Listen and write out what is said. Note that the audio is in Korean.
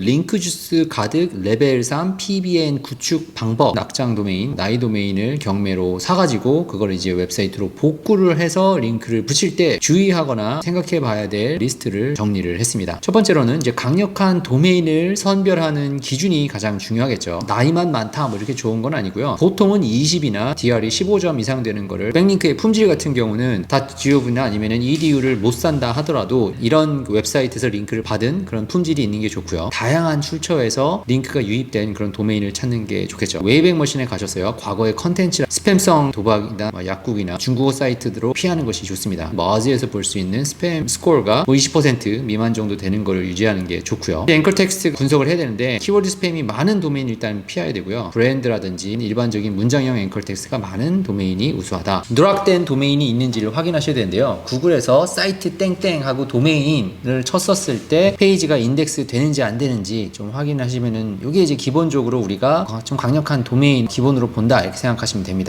링크 주스 가득 레벨 3 PBN 구축 방법 낙장 도메인 나이 도메인을 경매로 사가지고 그걸 이제 웹사이트로 복구를 해서 링크를 붙일 때 주의하거나 생각해 봐야 될 리스트를 정리를 했습니다. 첫 번째로는 이제 강력한 도메인을 선별하는 기준이 가장 중요하겠죠. 나이만 많다 뭐 이렇게 좋은 건 아니고요. 보통은 20이나 DR이 15점 이상 되는 거를 백링크의 품질 같은 경우는 .gov나 아니면 은 EDU를 못 산다 하더라도 이런 웹사이트에서 링크를 받은 그런 품질이 있는 게 좋고요. 다 양한 출처에서 링크가 유입된 그런 도메인을 찾는 게 좋겠죠. 웨이백 머신에 가셨어요. 과거의 컨텐츠 스팸성 도박이나 뭐 약국이나 중국어 사이트로 피하는 것이 좋습니다. 머지에서 볼 수 있는 스팸 스코어가 뭐 20% 미만 정도 되는 거를 유지하는 게 좋고요. 앵커 텍스트 분석을 해야 되는데 키워드 스팸이 많은 도메인 일단 피해야 되고요. 브랜드라든지 일반적인 문장형 앵커 텍스트가 많은 도메인이 우수하다. 누락된 도메인이 있는지를 확인하셔야 되는데요. 구글에서 사이트 땡땡 하고 도메인을 쳤었을 때 페이지가 인덱스 되는지 안 되 는지 좀 확인하시면은 이게 이제 기본적으로 우리가 좀 강력한 도메인 기본으로 본다 이렇게 생각하시면 됩니다.